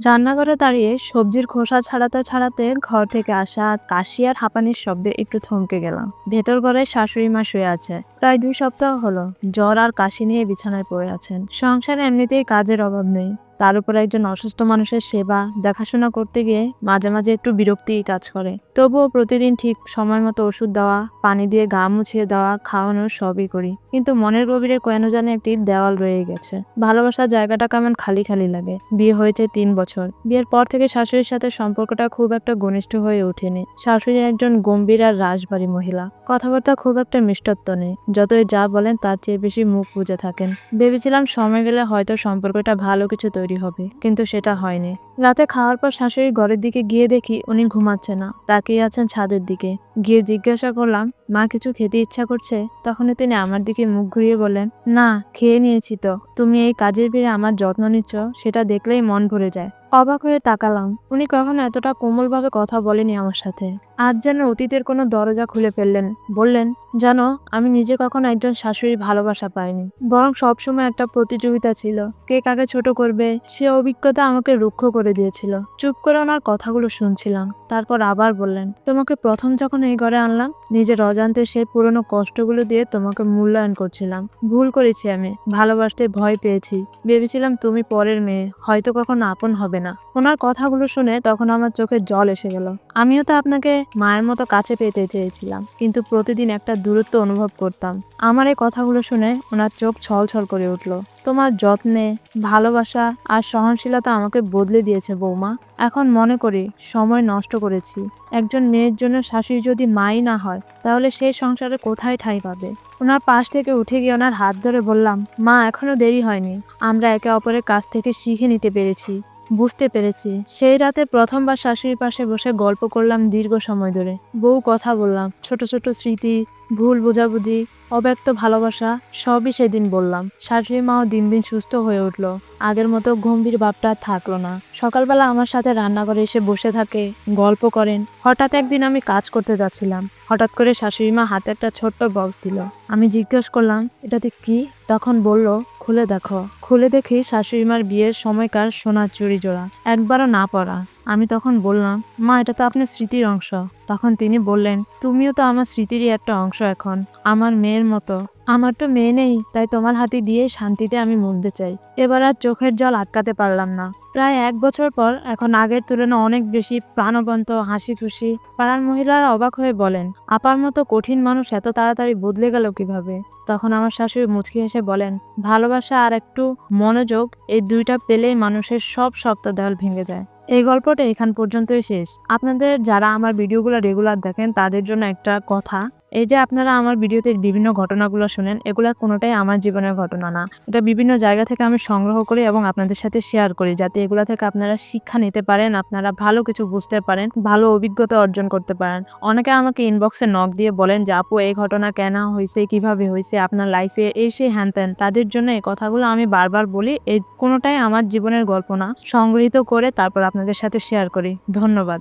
রান্নাঘরে দাঁড়িয়ে সবজির খোসা ছাড়াতে ছাড়াতে ঘর থেকে আসা কাশি আর হাঁপানির শব্দে একটু থমকে গেলাম। ভেতর ঘরে শাশুড়ি মা শুয়ে আছে। প্রায় দুই সপ্তাহ হলো। জ্বর আর কাশি নিয়ে বিছানায় পড়ে আছেন। সংসারে এমনিতেই কাজের অভাব নেই। তার উপর একজন অসুস্থ মানুষের সেবা, দেখাশোনা করতে গিয়ে মাঝে মাঝে একটু বিরক্তি কাজ করে। তবুও প্রতিদিন ঠিক সময় মতো ওষুধ দেওয়া, পানি দিয়ে গা মুছিয়ে দেওয়া, খাওয়ানো সবই করি। কিন্তু মনের গভীরে কেন জানে একটি দেওয়াল রয়ে গেছে। ভালোবাসার জায়গাটা কেমন খালি খালি লাগে। বিয়ে হয়েছে তিন বছর। বিয়ের পর থেকে শাশুড়ির সাথে সম্পর্কটা খুব একটা ঘনিষ্ঠ হয়ে ওঠেনি। শাশুড়ি একজন গম্ভীর আর রাজবাড়ি মহিলা। কথাবার্তা খুব একটা মিষ্টত্ব নেই। যতই যা বলেন তার চেয়ে বেশি মুখ বুঝে থাকেন। ভেবেছিলাম সময় গেলে হয়তো সম্পর্কটা ভালো কিছু তৈরি হবে, কিন্তু সেটা হয়নি। রাতে খাওয়ার পর শাশুড়ির ঘরের দিকে গিয়ে দেখি উনি ঘুমাচ্ছে না, তাকিয়ে আছেন ছাদের দিকে। গিয়ে জিজ্ঞাসা করলাম, মা, কিছু খেতে ইচ্ছা করছে? তখনই তিনি আমার দিকে মুখ ঘুরিয়ে বললেন, না, খেয়ে নিয়েছি তো। তুমি এই কাজের ভিড়ে আমার যত্ন নিচ্ছ, সেটা দেখলেই মন ভরে যায়। অবাক হয়ে তাকালাম। উনি কখনো এতটা কোমলভাবে কথা বলেনি আমার সাথে। আজ যেন অতীতের কোনো দরজা খুলে ফেললেন। বললেন জানো, আমি নিজে কখনো একজন শাশুড়ির ভালোবাসা পাইনি। বরং সবসময় একটা প্রতিযোগিতা ছিল। কে কাকে ছোট করবে, সে অভিজ্ঞতা আমাকে রুক্ষ করে দিয়েছিল। চুপ করে ওনার কথাগুলো শুনছিলাম। তারপর আবার বললেন, তোমাকে প্রথম যখন এই ঘরে আনলাম, নিজের অজান্তে সেই পুরনো কষ্টগুলো দিয়ে তোমাকে মূল্যায়ন করছিলাম। ভুল করেছি আমি, ভালোবাসতে ভয় পেয়েছি। ভেবেছিলাম তুমি পরের মেয়ে, হয়তো কখনো আপন হবে না। ওনার কথাগুলো শুনে তখন আমার চোখে জল এসে গেল। আমিও তো আপনাকে মায়ের মতো কাছে পেতে চেয়েছিলাম। কিন্তু প্রতিদিন একটা দূরত্ব অনুভব করতাম। আমার এই কথাগুলো শুনে ওনার চোখ ছলছল করে উঠল। তোমার যত্নে, ভালোবাসা আর সহনশীলতা আমাকে বদলে দিয়েছে বৌমা। এখন মনে করি সময় নষ্ট করেছি। একজন মেয়ের জন্য শাশুড়ি যদি মাই না হয়, তাহলে সেই সংসারে কোথায় ঠাঁই পাবে? ওনার পাশ থেকে উঠে গিয়ে ওনার হাত ধরে বললাম, মা, এখনও দেরি হয়নি। আমরা একে অপরের কাছ থেকে শিখে নিতে পেরেছি। বুঝতে পেরেছি। সেই রাতে প্রথমবার শাশুড়ির পাশে বসে গল্প করলাম দীর্ঘ সময় ধরে। বউ কথা বললাম, ছোট ছোট স্মৃতি, ভুল বোঝাবুঝি, অব্যক্ত ভালোবাসা, সবই সেদিন বললাম। শাশুড়ি মাও দিন দিন সুস্থ হয়ে উঠল। আগের মতো গম্ভীর ভাবটা থাকল না। সকালবেলা আমার সাথে রান্নাঘরে এসে বসে থাকে, গল্প করেন। হঠাৎ একদিন আমি কাজ করতে যাচ্ছিলাম। হঠাৎ করে শাশুড়ি মা হাতে একটা ছোট্ট বক্স দিল। আমি জিজ্ঞেস করলাম, এটাতে কি? তখন বলল খুলে দেখো। খুলে দেখি শাশুড়ি মার বিয়ের সময়কার সোনার চুরি জোড়া। একবারও না পড়া। আমি তখন বললাম, মা, এটা তো আপনার স্মৃতির অংশ। তখন তিনি বললেন, তুমিও তো আমার স্মৃতিরই একটা অংশ এখন, আমার মেয়ের মতো। আমার তো মেয়ে নেই, তাই তোমার হাতে দিয়ে শান্তিতে আমি মরতে চাই। এবার আর চোখের জল আটকাতে পারলাম না। প্রায় এক বছর পর এখন আগের তুলনায় অনেক বেশি প্রাণবন্ত হাসি খুশি পাড়ার মহিলারা অবাক হয়ে বলেন, আপার মতো কঠিন মানুষ এত তাড়াতাড়ি বদলে গেল কীভাবে? তখন আমার শাশুড়ি মুচকি হেসে বলেন, ভালোবাসা আর একটু মনোযোগ, এই দুইটা পেলেই মানুষের সব শক্ত দেওয়াল ভেঙে যায়। এই গল্পটা এখান পর্যন্তই শেষ। আপনাদের যারা আমার ভিডিওগুলো রেগুলার দেখেন, তাদের জন্য একটা কথা। এই যে আপনারা আমার ভিডিওতে বিভিন্ন ঘটনাগুলো শুনেন, এগুলো কোনোটাই আমার জীবনের ঘটনা না। এটা বিভিন্ন জায়গা থেকে আমি সংগ্রহ করি এবং আপনাদের সাথে শেয়ার করি, যাতে এগুলো থেকে আপনারা শিক্ষা নিতে পারেন, আপনারা ভালো কিছু বুঝতে পারেন, ভালো অভিজ্ঞতা অর্জন করতে পারেন। অনেকে আমাকে ইনবক্সে নক দিয়ে বলেন যে, আপু, এই ঘটনা কেন হয়েছে কীভাবে হয়েছে আপনার লাইফে এই সেই হ্যান ত্যান। তাদের জন্য এই কথাগুলো আমি বারবার বলি এই কোনোটাই আমার জীবনের গল্প না। সংগৃহীত করে তারপর আপনাদের সাথে শেয়ার করি। ধন্যবাদ।